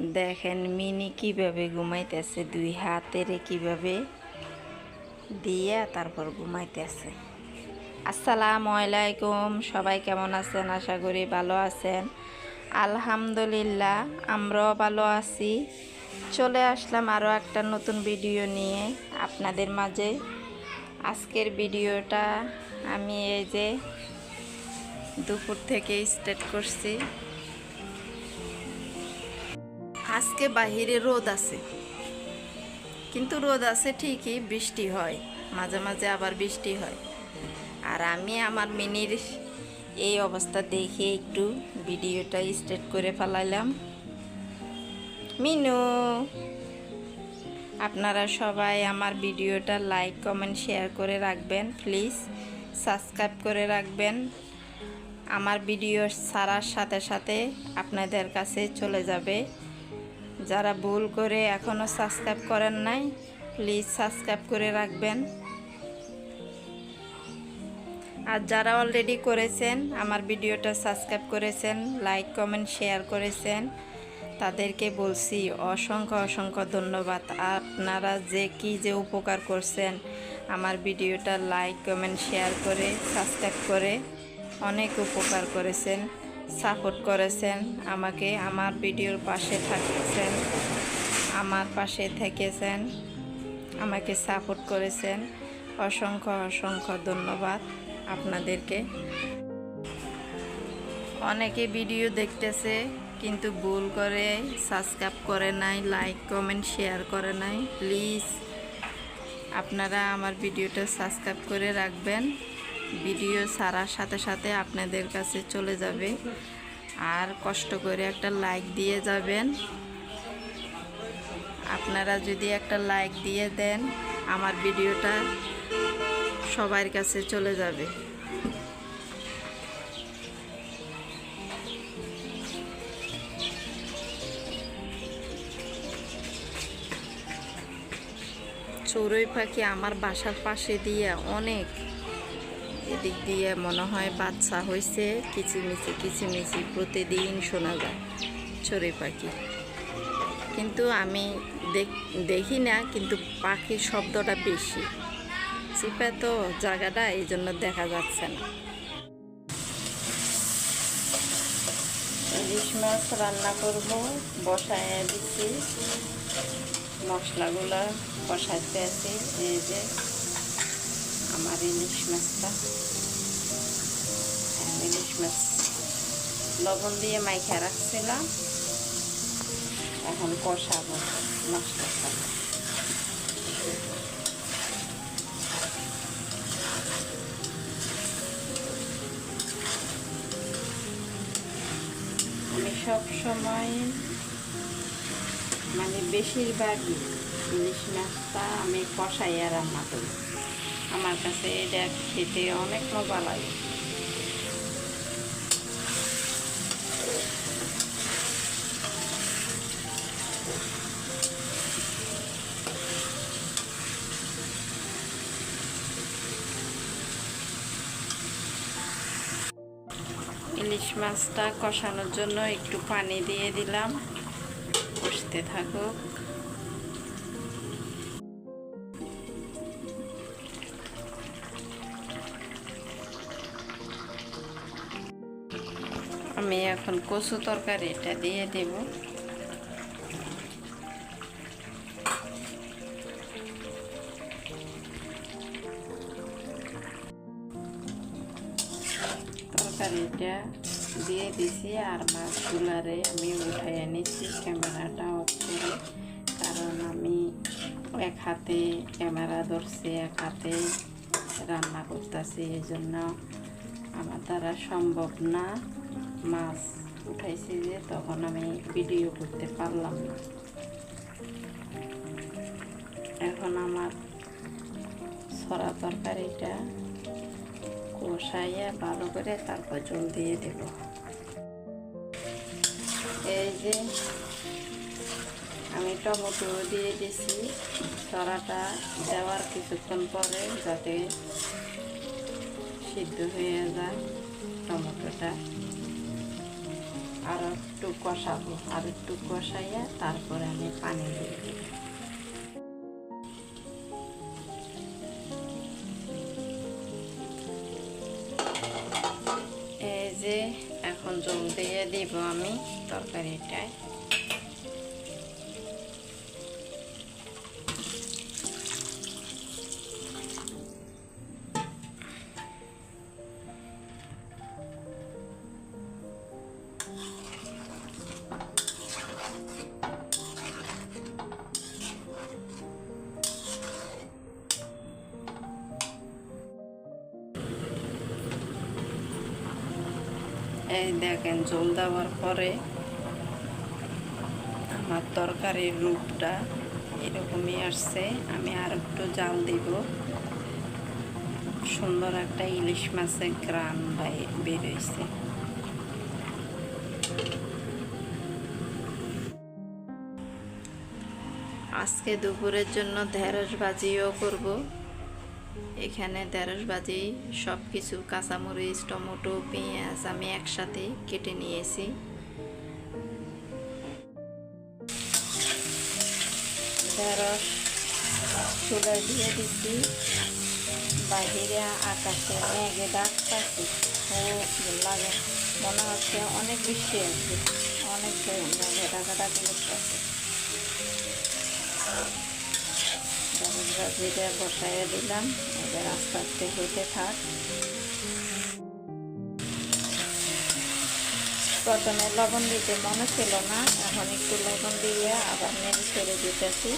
দেখেন মিনি কীভাবে ঘুমাইতেছে, দুই হাতেরে কীভাবে দিয়ে তারপর ঘুমাইতেছে। আসসালামু আলাইকুম, সবাই কেমন আছেন? আশা করি ভালো আছেন। আলহামদুলিল্লাহ, আমরাও ভালো আছি। চলে আসলাম আরও একটা নতুন ভিডিও নিয়ে আপনাদের মাঝে। আজকের ভিডিওটা আমি এই যে দুপুর থেকে স্টার্ট করছি। আজকে বাহিরে রোদ আছে। কিন্তু রোদ আছে ঠিকই, বৃষ্টি হয়, মাঝে মাঝে আবার বৃষ্টি হয়। আর আমি আমার মিনির এই অবস্থা দেখে একটু ভিডিওটা স্টার্ট করে ফেলাইলাম। মিনু, আপনারা সবাই আমার ভিডিওটা লাইক, কমেন্ট, শেয়ার করে রাখবেন, প্লিজ। সাবস্ক্রাইব করে রাখবেন। আমার ভিডিও ছাড়ার সাথে সাথে আপনাদের কাছে চলে যাবে। যারা ভুল করে এখনও সাবস্ক্রাইব করেন নাই প্লিজ সাবস্ক্রাইব করে রাখবেন। আর যারা অলরেডি করেছেন, আমার ভিডিওটা সাবস্ক্রাইব করেছেন লাইক কমেন্ট শেয়ার করেছেন, তাদেরকে বলছি অসংখ্য অসংখ্য ধন্যবাদ। আপনারা যে কি যে উপকার করছেন, আমার ভিডিওটা লাইক কমেন্ট শেয়ার করে সাবস্ক্রাইব করে অনেক উপকার করেছেন। সাপোর্ট করেছেন, আমাকে আমার ভিডিওর পাশে থাকছেন, আমার পাশে থেকেছেন, আমাকে সাপোর্ট করেছেন। অসংখ্য অসংখ্য ধন্যবাদ আপনাদেরকে। অনেকে ভিডিও দেখতেছে, কিন্তু ভুল করে, সাবস্ক্রাইব করে নাই, লাইক, কমেন্ট, শেয়ার করে নাই। প্লিজ, আপনারা আমার ভিডিওটা সাবস্ক্রাইব করে রাখবেন। ভিডিও ছাড়ার সাথে সাথে আপনাদের কাছে চলে যাবে। আর কষ্ট করে একটা লাইক দিয়ে যাবেন। আপনারা যদি একটা লাইক দিয়ে দেন, আমার ভিডিওটা সবার কাছে চলে যাবে। চড়ুই পাখি আমার বাসার পাশে দিয়ে অনেক এদিক দিয়ে মনে হয় বাচ্চা হয়েছে কিচিমিচি কিচিমিচি প্রতিদিন শোনা যায় চড়ুই পাখি। কিন্তু আমি দেখ- না, কিন্তু পাখির শব্দটা বেশি। চিপে তো জায়গাটা এই জন্য দেখা যাচ্ছে না। ইলিশ মাছ রান্না করব, বসায় দিচ্ছি মশলাগুলো কষাইতে আছি, এই যে। আমার ইলিশ মাছটা। হ্যাঁ, ইলিশ মাছ লবণ দিয়ে মাইখা রাখছিলাম। এখন কষাবো মশলাটা আমি সব সময় মানে বেশিরভাগই ইলিশ মাছটা আমি কষাইয়া রান্না করি। আমার কাছে এটা খেতে অনেক মজা লাগে। ইলিশ মাছটা কষানোর জন্য একটু পানি দিয়ে দিলাম। কষতে থাকুক। আমি এখন কচু তরকারিটা দিয়ে দেব। তরকারিটা দিয়ে দিছি আর মাছগুলারে আমি উঠাই নিচ্ছি, ক্যামেরাটা অফ করে। কারণ আমি এক হাতে ক্যামেরা ধরছি, এক হাতে রান্না করতেছি এই জন্য আমার দ্বারা সম্ভব না। মাছ উঠাইছি যে তখন আমি ভিডিও করতে পারলাম না। এখন আমার ছড়া তরকারিটা কষাইয়া ভালো করে তারপর জল দিয়ে দেব। এই যে আমি টমেটো দিয়ে দিছি, ছড়াটা দেওয়ার কিছুক্ষণ পরে যাতে সিদ্ধ হয়ে যায় টমেটোটা। আর একটু কষাবো। আর একটু কষাইয়া তারপরে আমি পানি দিয়ে এই যে এখন জল দিয়ে দিব আমি তরকারিটায়। এই দেখেন জল দেওয়ার পরে আমার তরকারির রূপটা এরকমই আসছে। আমি আর একটু জাল দিব। সুন্দর একটা ইলিশ মাছের গ্রাম বেরোইছে আজকে দুপুরের জন্য ঢেঁড়স ভাজিও করব। এখানে ঢেঁড়স ভাজি সব কিছু কাঁচামরিচ, টমেটো, পেঁয়াজ আমি একসাথে কেটে নিয়েছি। দিয়ে দিচ্ছি বাহিরে আকাশে মেঘে ডাকতেছি। খুব লাগে। মনে হচ্ছে অনেক বৃষ্টি আছে। অনেক মেঘে ডাকাডাকি করতেছে। ভাজিটা বসাইয়ে দিলাম। এবার আস্তে আস্তে হইতে থাক। প্রথমে লবণ দিতে মনে ছিল না, এখন একটু লবণ দিয়ে আবার নেড়ে ছেড়ে দিতেছি।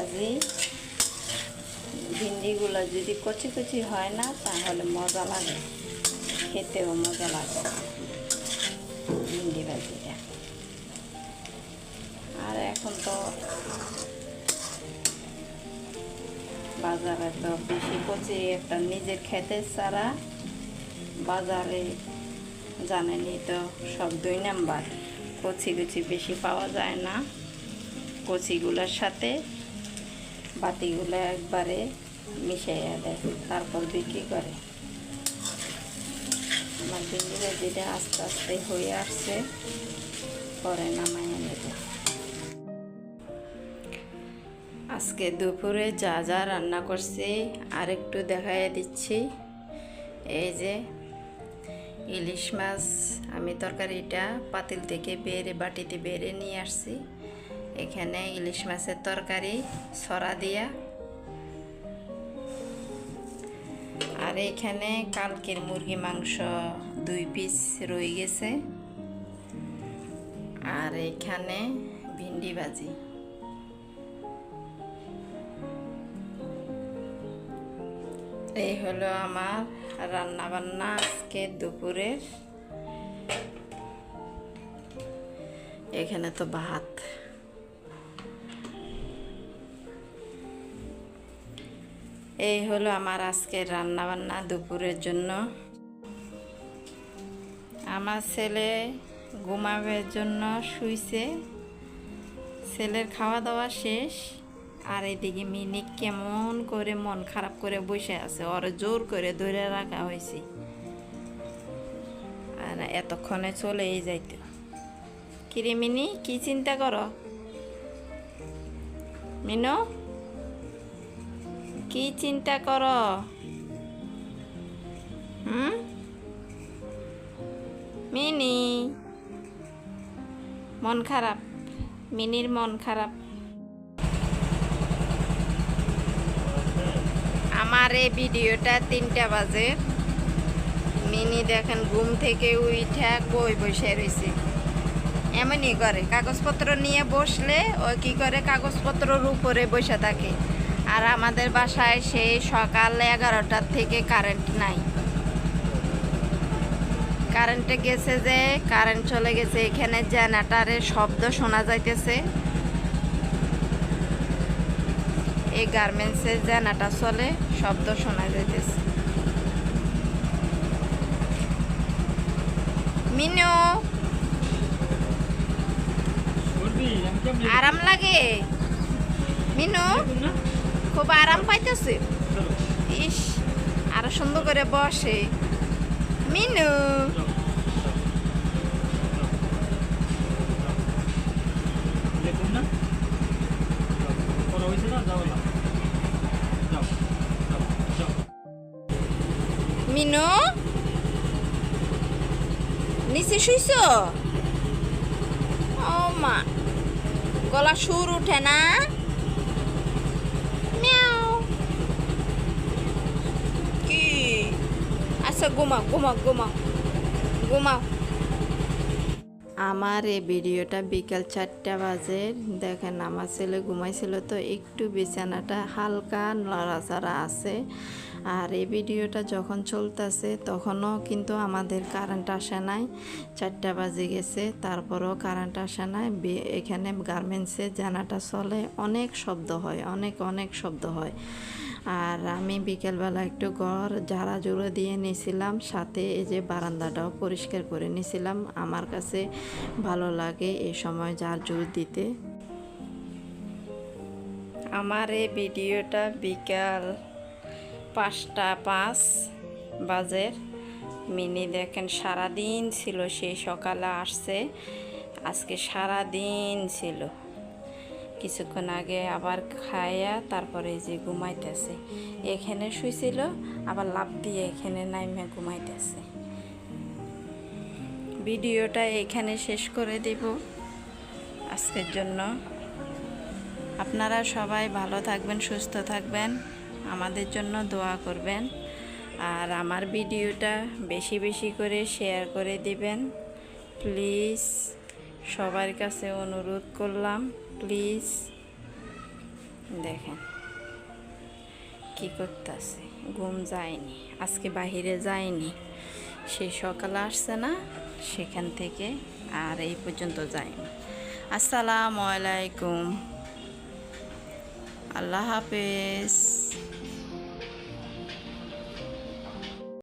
ভাজি ভিন্ডিগুলো যদি কচি কচি হয় না, তাহলে মজা লাগে। খেতেও মজা লাগে। ভিন্ডি ভাজিটা। আর এখন তো বাজারে তো বেশি কচি একটা নিজের খেতে ছাড়া বাজারে জানেনি তো সব দুই নাম্বার। কচি কচি বেশি পাওয়া যায় না। কচিগুলোর সাথে বাতিগুলো একবারে মিশাইয়া দেয়। তারপর বিক্রি করে। আমার ভিন্ডিটা যেটা আস্তে আস্তে হয়ে আসছে, পরে নামাইয়া নেবে। আজকে দুপুরে যা যা রান্না করছি আর একটু দেখাইয়া দিচ্ছি। এই যে ইলিশ মাছ, আমি তরকারিটা পাতিল থেকে বেড়ে বাটিতে বেড়ে নিয়ে আসছি। এখানে ইলিশ মাছের তরকারি, সরা দিয়া। আর এখানে কালকের মুরগি মাংস দুই পিস রয়ে গেছে। আর এখানে ভিন্ডি ভাজি। এই হলো আমার রান্নাবান্না আজকে দুপুরের। এখানে তো ভাত। এই হলো আমার আজকের রান্না বান্না দুপুরের জন্য। আমার ছেলে ঘুমাবের জন্য শুইছে। ছেলের খাওয়া দাওয়া শেষ। আর এদিকে মিনি কেমন করে মন খারাপ করে বসে আছে, ওর জোর করে ধরে রাখা হয়েছে। আর এতক্ষণে চলেই যাইতো। কিরে মিনি, কি চিন্তা করো? মিনো? কি চিন্তা কর? মিনি? মন খারাপ। মিনির মন খারাপ। আমার এই ভিডিওটা তিনটা বাজে। মিনি দেখেন, ঘুম থেকে উঠা বই বসে রয়েছে এমনই করে, কাগজপত্র নিয়ে বসলে ও কি করে কাগজপত্রর উপরে বসে থাকে? আর আমাদের বাসায় সেই সকাল এগারোটার থেকে কারেন্ট নাই। কারেন্টে গেছে যে কারেন্ট চলে গেছে এখানে জেনারেটারের শব্দ শোনা যাইতেছে। এই গার্মেন্টসে জেনারেটার চলে শব্দ শোনা যাইতেছে। মিনু! আরাম লাগে? মিনু? খুব আরাম পাইতেছে। ইস, আরও সুন্দর করে বসে। মিনু। মিনু? নিচে শুইছ? ও মা, গলা সুর উঠে না মিয়াও কি আচ্ছা ঘুমাও ঘুমাও ঘুমাও ঘুমাও। আমার এই ভিডিওটা বিকাল চারটা বাজে। দেখেন, আমার ছেলে ঘুমাইছিল তো একটু বিছানাটা হালকা নড়াচড়া আছে। আর এই ভিডিওটা যখন চলতেছে, তখনও কিন্তু আমাদের কারেন্ট আসে নাই। চারটা বাজে গেছে, তারপরেও কারেন্ট আসে নাই। এখানে গার্মেন্টসে জানাটা চলে, অনেক শব্দ হয়, অনেক অনেক শব্দ হয়। আর আমি বিকেলবেলা একটু ঘর ঝাড়া জুড়ো দিয়ে নিয়েছিলাম সাথে এই যে বারান্দাটাও পরিষ্কার করে নিয়েছিলাম আমার কাছে ভালো লাগে এই সময় ঝাড় জুড় দিতে। আমার এই ভিডিওটা বিকাল পাঁচটা পাঁচ বাজের। মিনি দেখেন সারাদিন ছিল সেই সকালে আসছে। আজকে সারাদিন ছিল। কিছুক্ষণ আগে আবার খায়া তারপরে যে ঘুমাইতেছে। এখানে শুইছিল, আবার লাভ দিয়ে এখানে নাইমে ঘুমাইতেছে। ভিডিওটা এখানে শেষ করে দিব। আজকের জন্য আপনারা সবাই ভালো থাকবেন, সুস্থ থাকবেন, আমাদের জন্য দোয়া করবেন। আর আমার ভিডিওটা বেশি বেশি করে শেয়ার করে দিবেন। প্লিজ। সবার কাছে অনুরোধ করলাম প্লিজ দেখেন কি করতেছে, ঘুম যায়নি, আজকে বাহিরে যায়নি, সে সকালে আসছে না, সেখান থেকে আর এই পর্যন্ত যায়নি। আসসালামু আলাইকুম, আল্লাহ হাফেজ।